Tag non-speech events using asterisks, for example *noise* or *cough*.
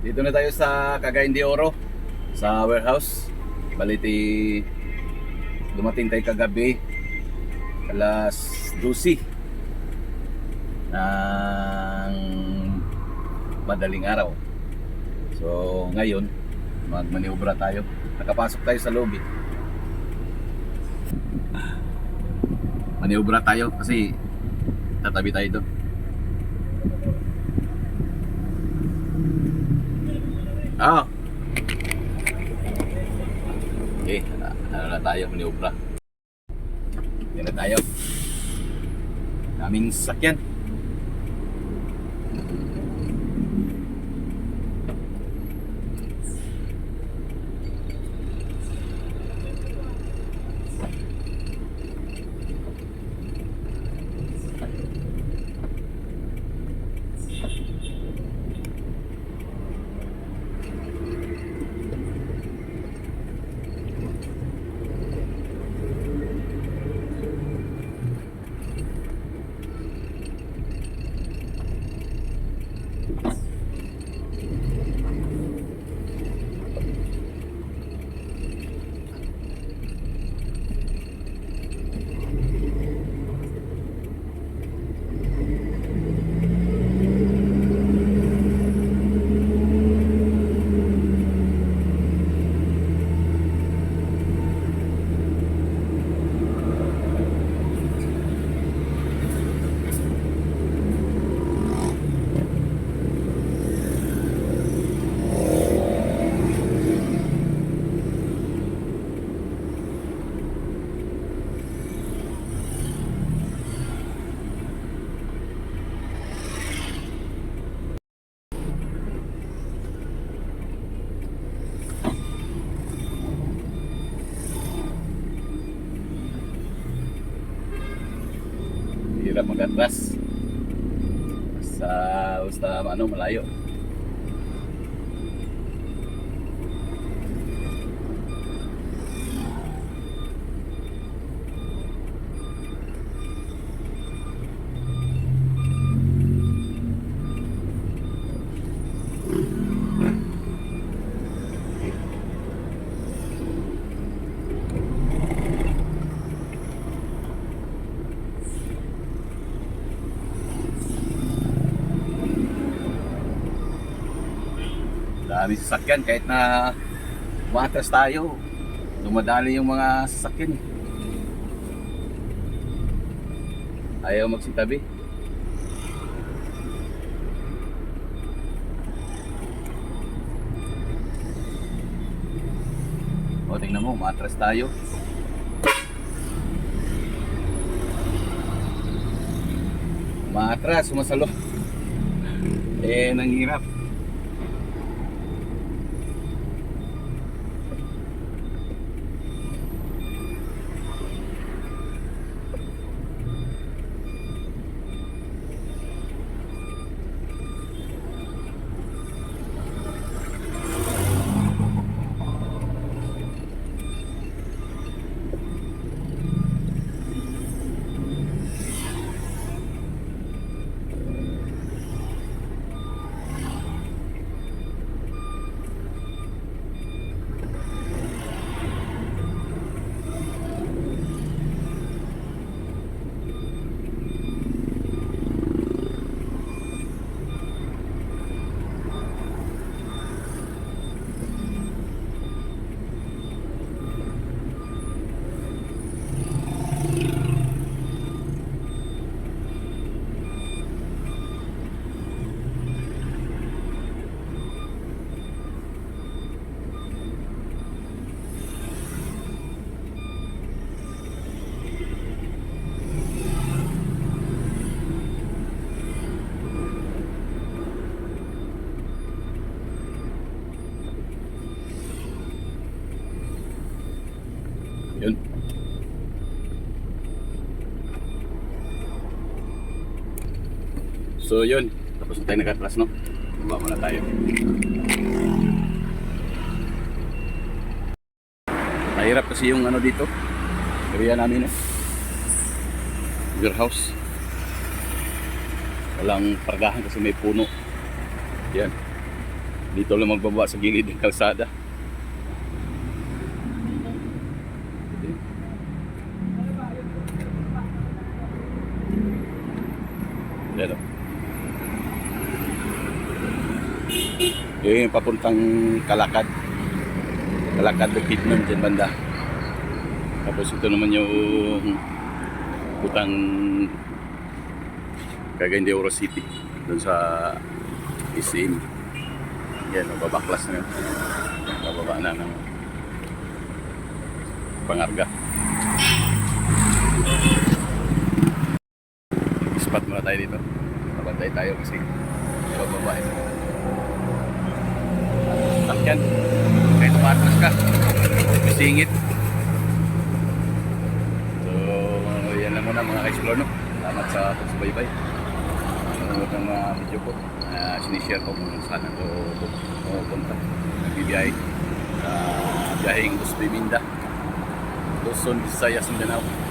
Dito na tayo sa Cagayan de Oro sa warehouse. Baliti dumating tayo kagabi alas 12 ng madaling araw. So ngayon magmaniobra tayo. Nakapasok tayo sa lobby. Maniobra tayo kasi tatabi tayo doon. Ah. Okay, ano na tayo, maniobra. Yan na tayo. Daming sasakyan. Hirap mag-atras. Sa basta ano malayo. Dami sasakyan kahit na umatras tayo. Dumadali yung mga sasakyan. Ayaw magsitabi. O tingnan mo, umatras tayo. Umatras, sumasalo. *laughs* Eh, nanghirap. Yun. So yun, tapos tayo nag-atlas no? Baba muna tayo. Mahirap kasi yung ano dito. Area namin eh. Warehouse. Walang pargahan kasi may puno. Yan. Dito lang magbaba sa gilid ng kalsada. Yun yung papuntang Kalakad. Kalakad to Kidman dyan banda. Tapos ito naman yung putang Cagayan de Oro City. Doon sa Isim. Yan, babaklas na yun. Bababa na ng pangarga. Spot muna tayo dito. Nabantay tayo kasi bababa ito. Takyan. Kahit umatras ka. Singit. So, yan lang muna mga ka-explore, no? Salamat sa pagsubaybay. Nanonood ng mga video ko. Uh, sinishare ko kung saan ako pupunta. Nagbibiyahe. Uh, biyaheng Luz Biminda. Luzon, Visayas, Mindanao.